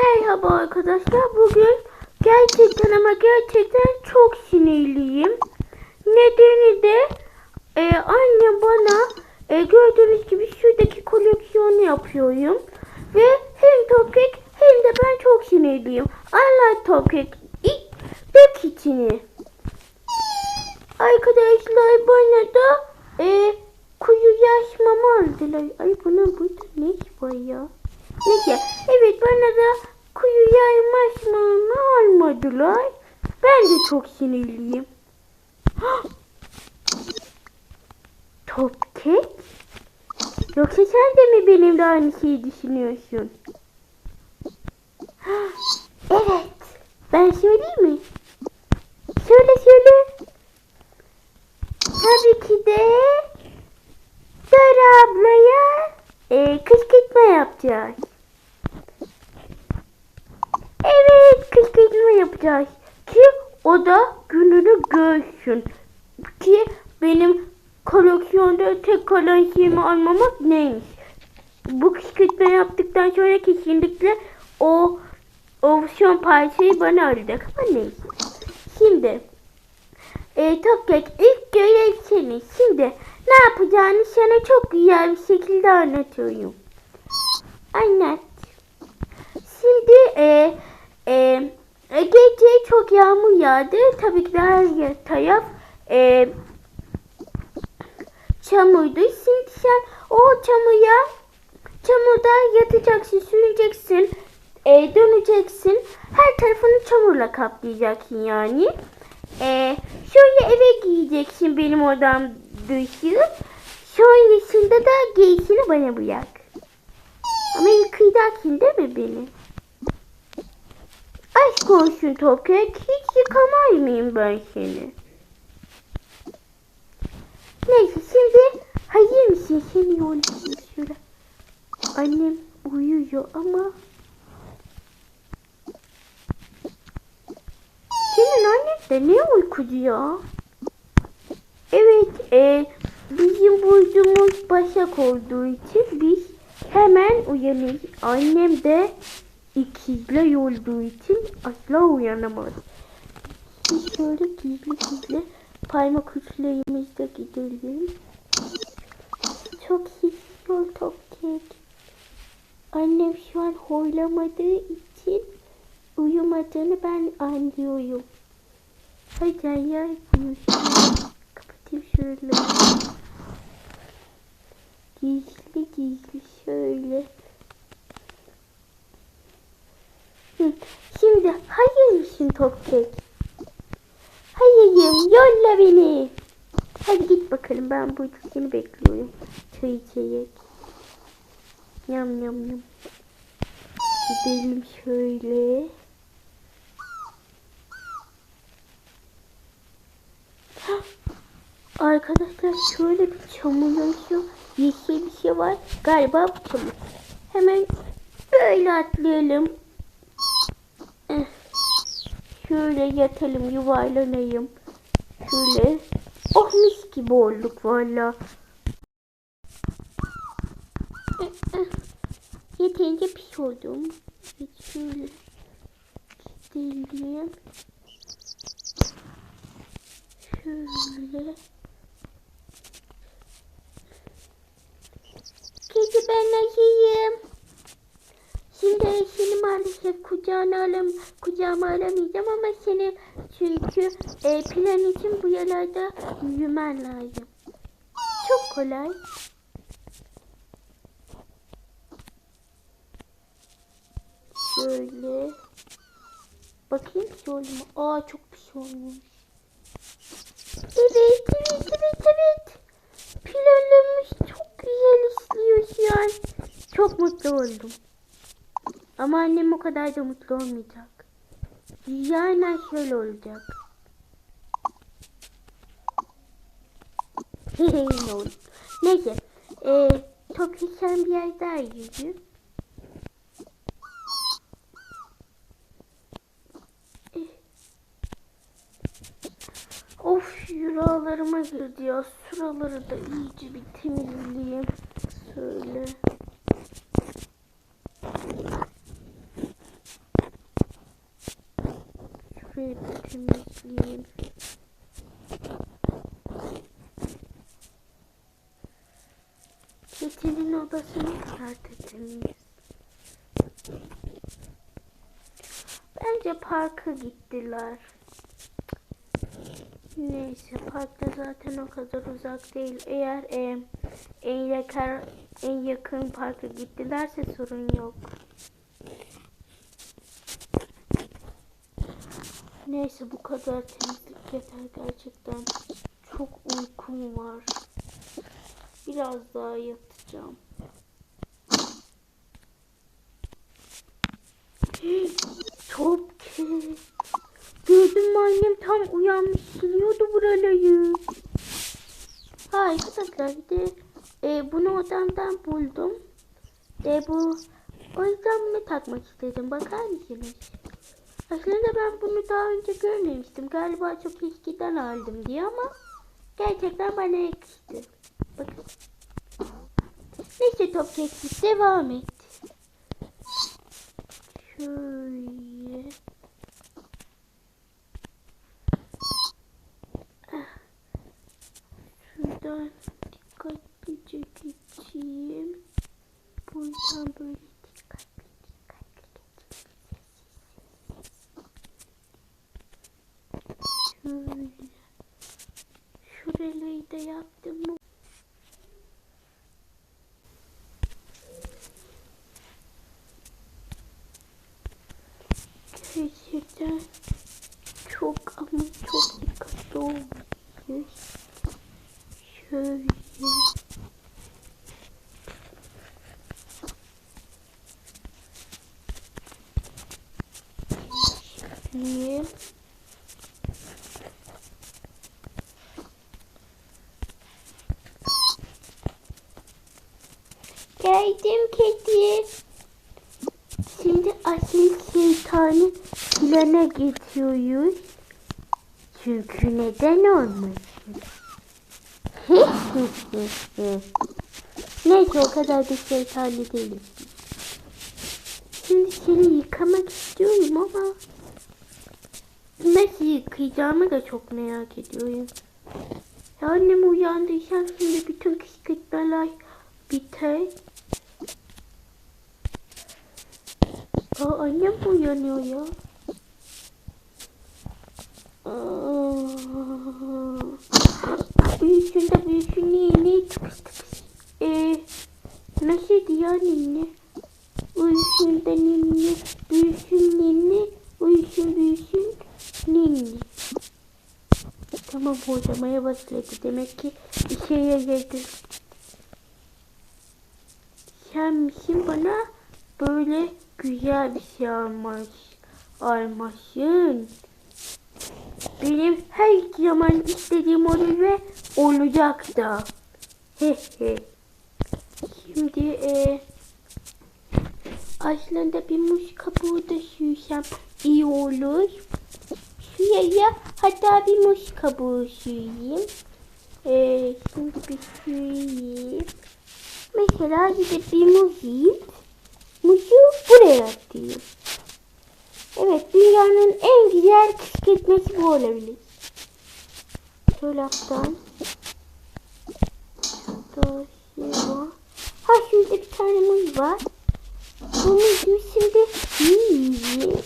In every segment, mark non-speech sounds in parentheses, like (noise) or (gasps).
Merhaba arkadaşlar. Bugün gerçekten ama gerçekten çok sinirliyim. Nedeni de e, annem bana e, gördüğünüz gibi şuradaki koleksiyonu yapıyorum. Ve hem Topkek hem de ben çok sinirliyim. Allah Topkek ilk dök içini. Arkadaşlar bana da e, kuyu yaş mama aldılar. Ay bunun burada ne var ya? Neyse evet bana da kuyu yaş mama almadılar. Ben de çok sinirliyim. (gasps) Topkek? Yoksa sen de mi benimle aynı şeyi düşünüyorsun? (gasps) Evet. Ben söyleyeyim mi? Söyle söyle. Tabii ki de Dara ablaya e, kışkırtma yapacağız. Evet yapacağız. Ki o da gününü görsün. Ki benim koleksiyonda tek şeyimi almamak neymiş. Bu kışkırtma yaptıktan sonra kesinlikle o opsiyon parçayı bana alacak. Ama neyse. Şimdi e, Topkek ilk görev senin. Şimdi ne yapacağını sana çok güzel bir şekilde anlatıyorum. Anlat. Şimdi e, e, e, gece çok yağmur yağdı. Tabii ki de her taraf e, çamurdu. Şimdi sen o çamura çamurda yatacaksın, sürüneceksin, e, döneceksin. Her tarafını çamurla kaplayacaksın yani. E, şöyle eve giyeceksin benim odam dışı. Sonrasında da giysini bana bırak. Ama yıkayacaksın değil mi beni? Aşk olsun Topkek. Hiç yıkamay mıyım ben seni? Neyse şimdi hayır mısın? Seni yollayayım şöyle. Annem uyuyor ama... Senin annen de ne uykucu ya? Evet, e, bizim burcumuz Başak olduğu için biz hemen uyanırız. Annem de ikizler olduğu için asla uyanamaz. Şöyle gizli gizli parmak uçlarımızda gidelim. Çok sessiz ol Topkek. Annem şu an horlamadığı için uyumadığını ben anlıyorum. Hadi ya uyusun. Kapatayım şöyle. Gizli gizli şöyle. Hı, Şimdi hayır mısın Topkek? Hayırım yolla beni. Hadi git bakalım ben burada seni bekliyorum. Çay içecek. Yam yam yam. Gidelim şöyle. Arkadaşlar şöyle bir çamurlaşıyor. Yeşil bir şey var. Galiba bu çamur. Hemen böyle atlayalım. Şöyle yatalım, yuvarlanayım. Şöyle. Oh mis gibi olduk valla. Yeterince pis oldum. Evet şöyle. Gidelim. Şöyle. Kedi ben nasılayım? Şimdi seni maalesef kucağına alam kucağıma alamayacağım ama seni çünkü e, plan için bu yerlerde yürümen lazım. Çok kolay. Şöyle. Bakayım pis oldu mu? Aa çok pis olmuş. Evet, evet, evet, evet. Planımız çok güzel işliyor şu an. Çok mutlu oldum. Ama annem o kadar da mutlu olmayacak. Yani şöyle olacak. (laughs) ne oldu? Neyse. Ee, Tokyo sen bir yer daha yürü. Eh. Of yuralarıma girdi ya. Şuraları da iyice bir temizleyeyim. Şunu ekleyeyim. Çetin'in odasını kadar tertemiz. Bence parka gittiler. Neyse parkta zaten o kadar uzak değil. Eğer e, en, yakar, en yakın parka gittilerse sorun yok. Neyse bu kadar temizlik yeter gerçekten. Çok uykum var. Biraz daha yatacağım. Çok ki. Gördün mü annem tam uyanmış siliyordu buraları. Ha arkadaşlar bir de e, bunu odamdan buldum. E, bu o yüzden bunu takmak istedim. Bakar mısınız? Aslında ben bunu daha önce görmemiştim. Galiba çok eskiden aldım diye ama gerçekten bana yakıştı. Bakın. Neyse top çektik. Devam et. Şöyle. Şuradan dikkatlice geçeyim. Buradan böyle Şöyle. Şuraları da yaptım mı? Gerçekten çok ama çok dikkatli olmalıyız. Şöyle. Şöyle. Geldim kedi. Şimdi asil şeytanı plana getiriyoruz. Çünkü neden olmasın? (laughs) Neyse o kadar da şeytani değilim. Şimdi seni yıkamak istiyorum ama nasıl yıkayacağımı da çok merak ediyorum. Ya annem uyandıysam şimdi bütün kışkırtmalar biter. Aa, annem uyanıyor ya? Aa, büyüsün de büyüsün neyini tıkış tıkış. Ee, nasıl ya ninni? Da ninni, büyüsün ninni, uyusun büyüsün ninni. Tamam hocamaya başladı. Demek ki işe yaradı. Sen misin bana böyle güzel bir almış, almışsın. Benim her zaman istediğim olur ve olacak da. He he. Şimdi e, aslında bir muz kabuğu da sürsem iyi olur. Şuraya hatta bir muz kabuğu süreyim. E, şimdi bir süreyim. Mesela gidip bir muz yiyip muzu buraya atayım. Evet dünyanın en güzel kışkırtması bu olabilir. Dolaptan. Şurada şey. Ha şurada bir tane muz var. Bu muzu şimdi yiyeyim.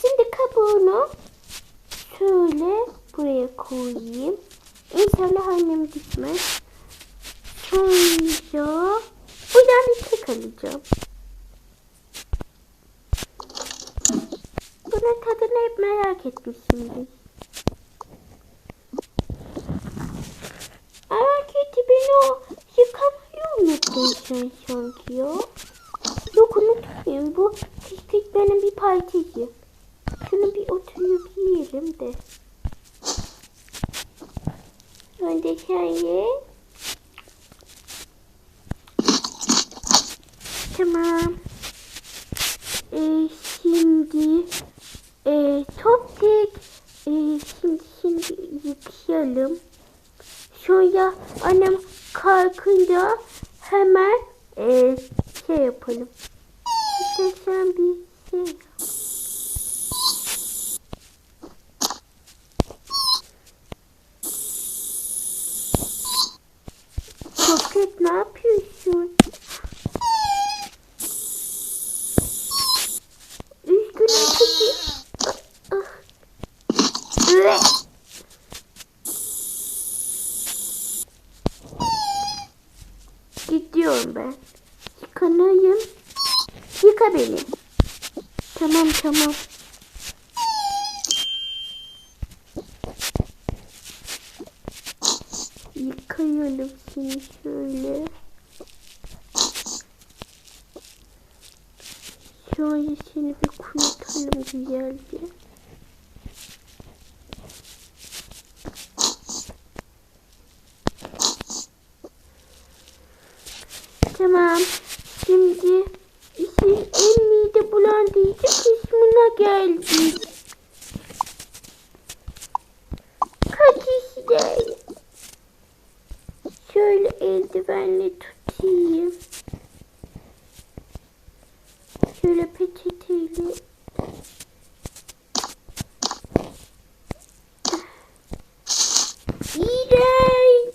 Şimdi kabuğunu şöyle buraya koyayım. İnşallah annem gitmez. Sonra buradan tek alacağım. Bunun tadını hep merak etmişimdir. Kötü beni o yıkamayı unuttun sen sanki ya. Yok unutmayayım bu kışkırt benim bir parçası. Şunu bir oturup yiyelim de. Sen ye. Tamam. Ee, şimdi e, top tek e, şimdi şimdi yıkayalım. Sonra annem kalkınca hemen e, şey yapalım. İşte sen bir şey yap. yıkıyorum ben. Yıkanayım. Yıka beni. Tamam tamam. Yıkayalım seni şöyle. Şöyle seni bir kurutalım güzelce. Tamam. Şimdi işin en mide bulandırıcı kısmına geldik. Kaçışlar. Şöyle eldivenle tutayım. Şöyle peçeteyle. İğrenç.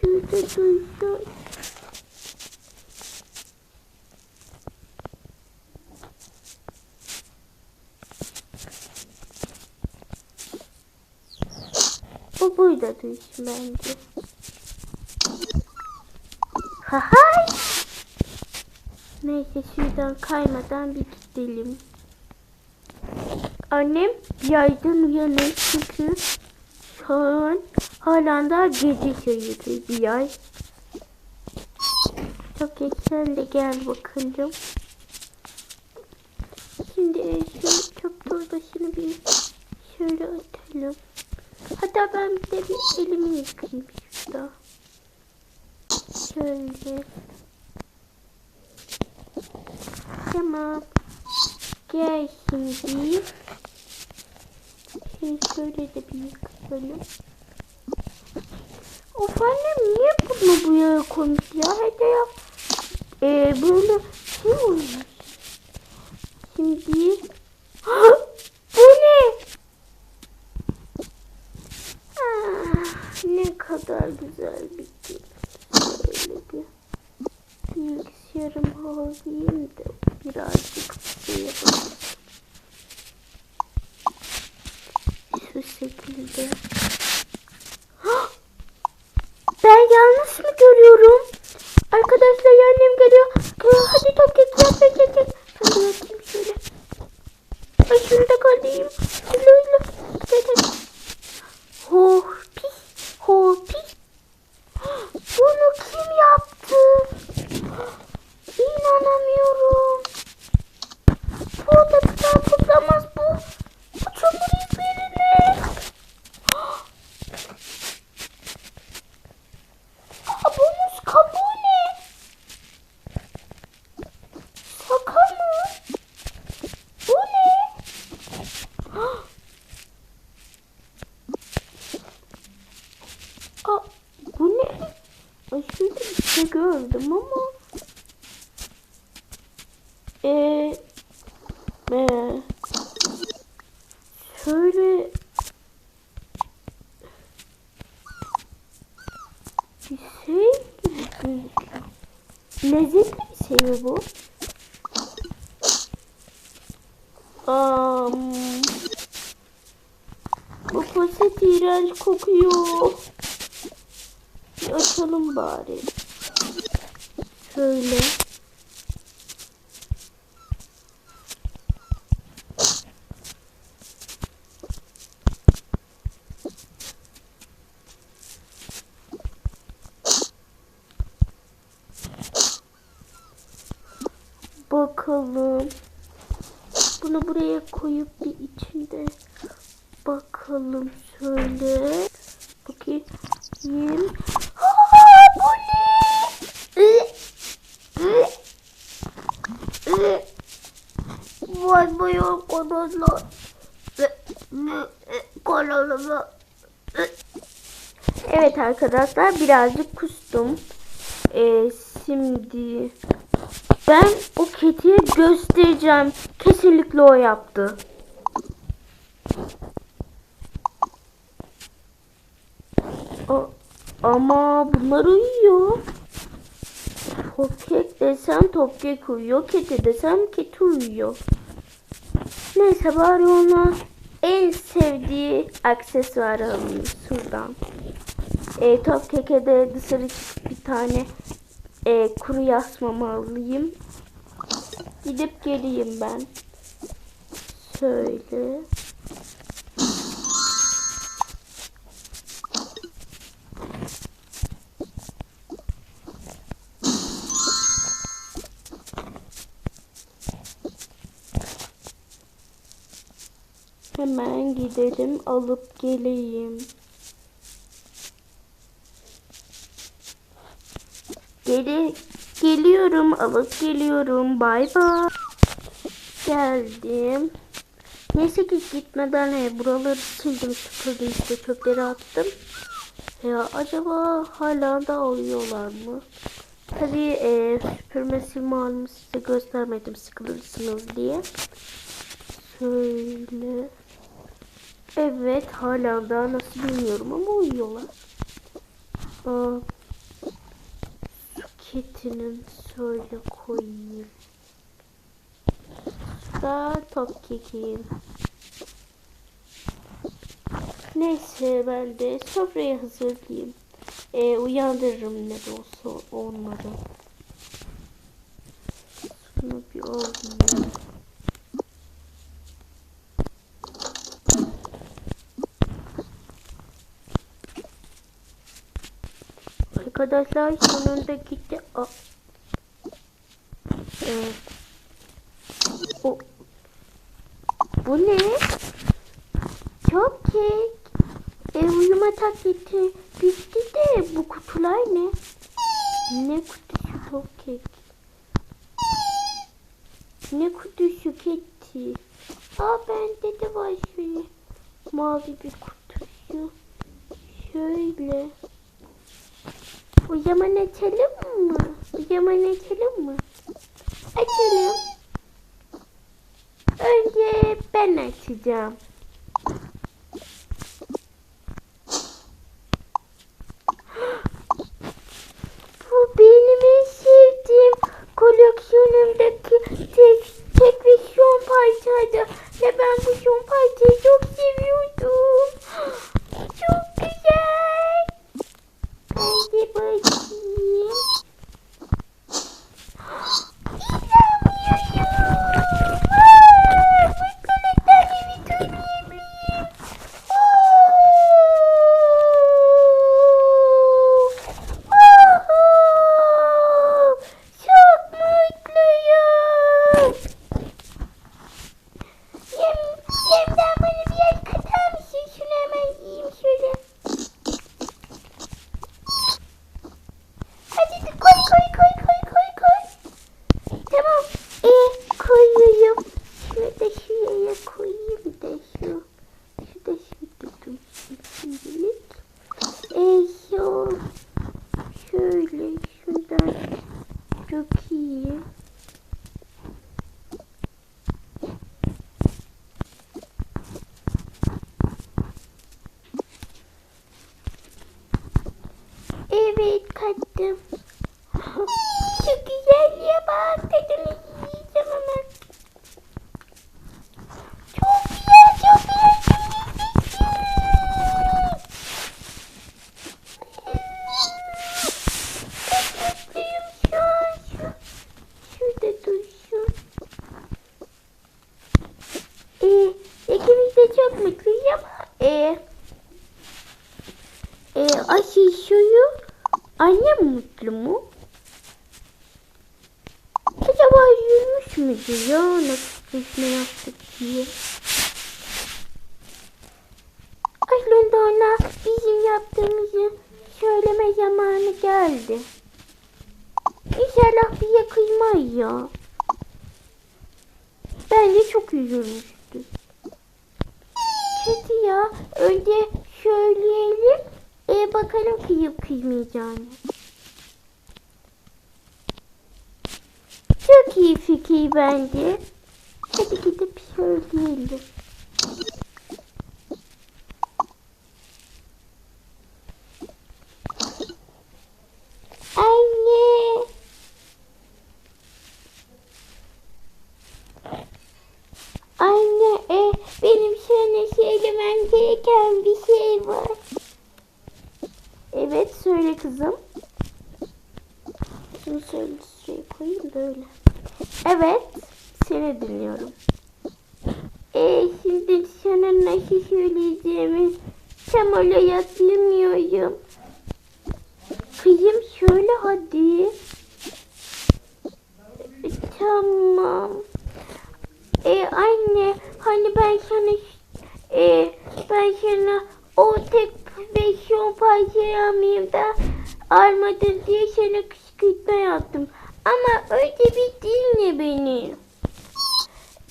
Şurada duysun. Bu burada duysun bence. Hahay. Neyse şuradan kaymadan bir gidelim. Annem yaydan uyanır çünkü şu an hala da gece sayılır bir ay. Çok geç de gel bakalım. Şimdi e, şu çöp torbasını bir şöyle atalım. Hatta ben bir de yıkayayım şurada. Şöyle. Tamam. Gel şimdi. Şimdi şöyle de bir yıkayalım. Of annem niye bunu bu yere koymuş ya? Hadi ya. Ee, böyle şey olmuş. Şimdi (gasps) bu ne? Ah, kadar güzel bir gün. Şöyle bir bilgisayarımı alayım da birazcık şey yapayım. Şu şekilde. Ben yanlış mı görüyorum? Arkadaşlar annem geliyor. Geliyor. Hadi top geç yap geç geç. geç. Ben de yatayım şöyle. Ay şunu da kalayım. Hülo hülo. Gel gel. Oh pis. Oh pis. Bunu kim yaptı? İnanamıyorum. Bu da bir daha toplamaz bu. Bu çamur izlerini. Aa, bonus kabuğu ne? Şaka mı? Bu ne? Aa, bu ne? Ay şurada bir şey gördüm ama. Eee. Ee, şöyle bir şey gibi gözüküyor. Lezzetli bir şey mi bu? Um, bu poşet iğrenç kokuyor. Bir açalım bari. Şöyle. Bakalım. Bunu buraya koyup bir içinde bakalım şöyle. Bakayım. Aa, bu ne? Ü, ü, ü. Vay bayağı kanallar. Kanalıma. Evet arkadaşlar birazcık kustum. Ee, şimdi ben o kediye göstereceğim. Kesinlikle o yaptı. O, ama bunlar uyuyor. Topkek desem topkek uyuyor. Kedi desem kedi uyuyor. Neyse bari ona en sevdiği aksesuar alayım şuradan. E, top kekede dışarı çıkıp bir tane e, kuru yasmamı alayım. Gidip geleyim ben. Şöyle. Hemen gidelim alıp geleyim. Geli geliyorum alıp geliyorum. Bay bay. Geldim. Neyse ki gitmeden e, buraları sildim süpürdüm işte çöpleri attım. Ya acaba hala da alıyorlar mı? Tabii e, süpürme silme halimi size göstermedim sıkılırsınız diye. Şöyle. Evet hala da nasıl bilmiyorum ama uyuyorlar. Aa, Kitinin şöyle koyayım. Da top kekiyim. Neyse ben de sofrayı hazırlayayım. Ee, uyandırırım ne de olsa onları. Şunu bir alayım. Arkadaşlar sonunda gitti. Aa. Ee, o. Bu ne? Çok kek. E, uyuma taklidi bitti de bu kutular ne? Ne kutusu çok kek? Ne kutusu keti? Aa bende de var şöyle mavi bir kutusu. Şöyle. O zaman açalım mı? O zaman açalım mı? Açalım. Önce ben açacağım. Önce söyleyelim. E bakalım kıyıp kıymayacağını. Çok iyi fikir bence. Hadi gidip söyleyelim. Anne. Anne, e, benim sana söylemem gereken bir şey var. Evet söyle kızım. Şunu şuraya koyayım da öyle. Evet seni dinliyorum. E, şimdi sana nasıl söyleyeceğimi tam olarak bilmiyorum. Kızım söyle hadi. Tamam. E anne hani ben sana e ben sana o tek versiyon parçayı almayayım da almadın diye sana kışkırtma yaptım. Ama öyle bir dinle beni.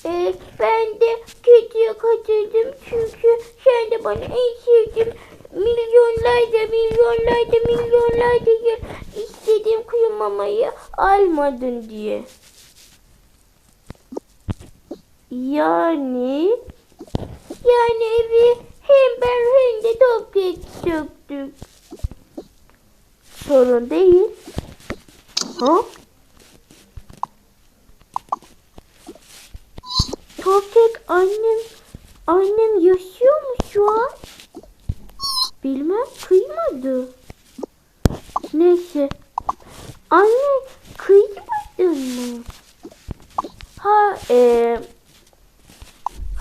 E, ben de kötüye kaçırdım çünkü sen de bana en sevdiğim milyonlarca milyonlarca milyonlarca yıl istediğim kuyumamayı almadın diye. Yani yani evi hem ben hem de toprak söktük. Sorun değil. Ha? Toprak annem annem yaşıyor mu şu an? Bilmem kıymadı. Neyse. Anne kıymadın mı? Ha e,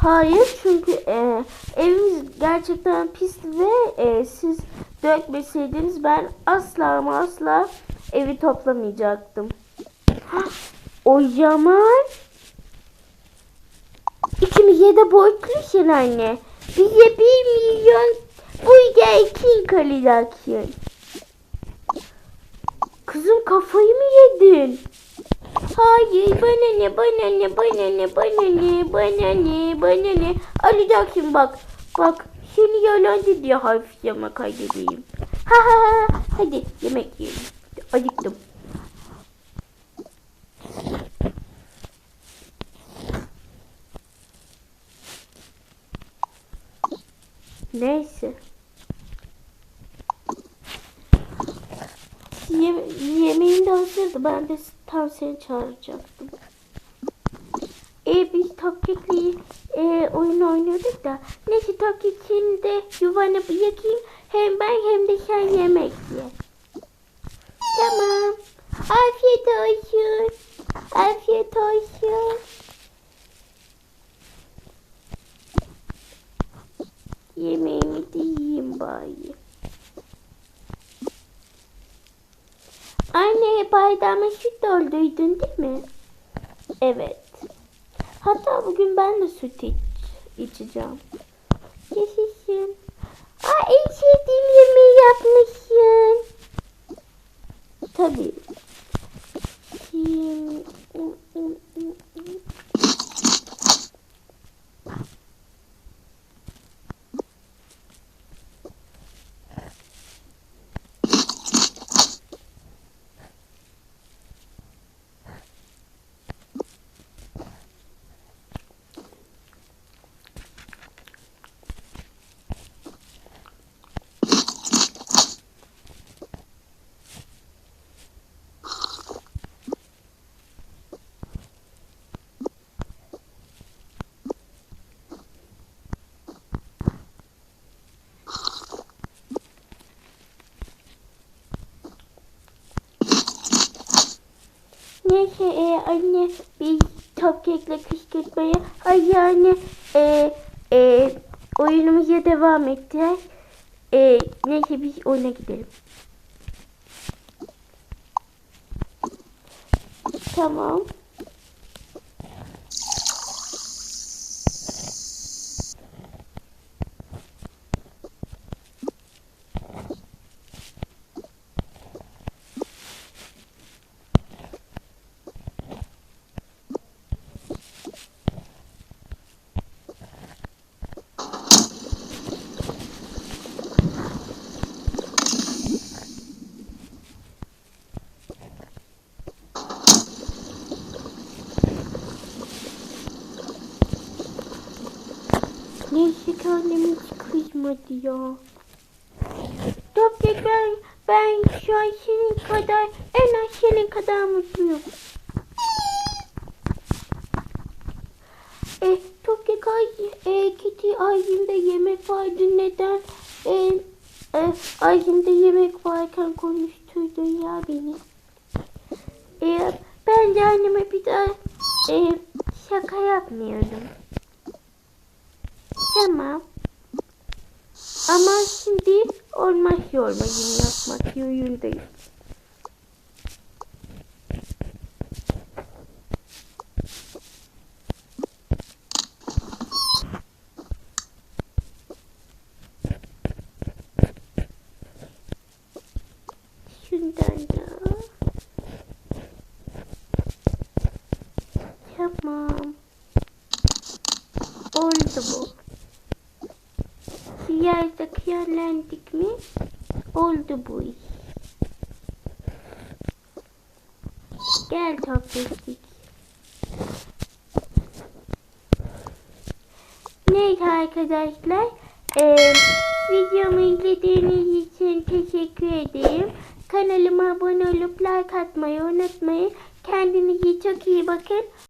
hayır çünkü e, evimiz gerçekten pisti ve e, siz dökmeseydiniz ben asla ama asla evi toplamayacaktım. O zaman ikimize de borçlusun anne. Bize bir milyon burada için kalacaksın. Kızım kafayı mı yedin? Hayır bana ne bana ne bana ne bana ne bana ne bana ne alacaksın bak bak seni yalancı diye harf yama kaydedeyim. Ha ha ha hadi yemek yiyelim. Acıktım. Neyse. Ye yemeğin de hazırdı. Ben de tam seni çağıracaktım. E biz Topkek'le e, oyun oynuyorduk da. Neyse Topkek de yuvanı yakayım. Hem ben hem de sen yemek ye. Tamam. Afiyet olsun. Afiyet olsun. Yemeğimi de yiyeyim bari. Anne bardağıma süt dolduydun değil mi? Evet. Hatta bugün ben de süt iç, içeceğim. Yaşasın. Aa en sevdiğim yemeği yapmışsın. Tabii. Şimdi... Neyse e, anne biz Topkek'le kışkırtmaya ay yani e, e, oyunumuza devam edeceğiz. E, neyse biz oyuna gidelim. Tamam. Neyse ki annem kızmadı ya. Toprak ben, şu an senin kadar, en az senin kadar mutluyum. E, Toprak hayır. e, Kitty Aygin'de yemek vardı neden e, e, Aygin'de yemek varken konuşturdun ya beni. E, ben de anneme bir daha e, şaka yapmıyorum. Tamam. Ama şimdi olmaz yorma yine yapmak yolundayım. Şundan da. Tamam. Oldu bu. Biraz da kıyarlendik mi? Oldu bu iş. Gel toplastik. Neyse arkadaşlar. Eee videomu izlediğiniz için teşekkür ederim. Kanalıma abone olup like atmayı unutmayın. Kendinize çok iyi bakın.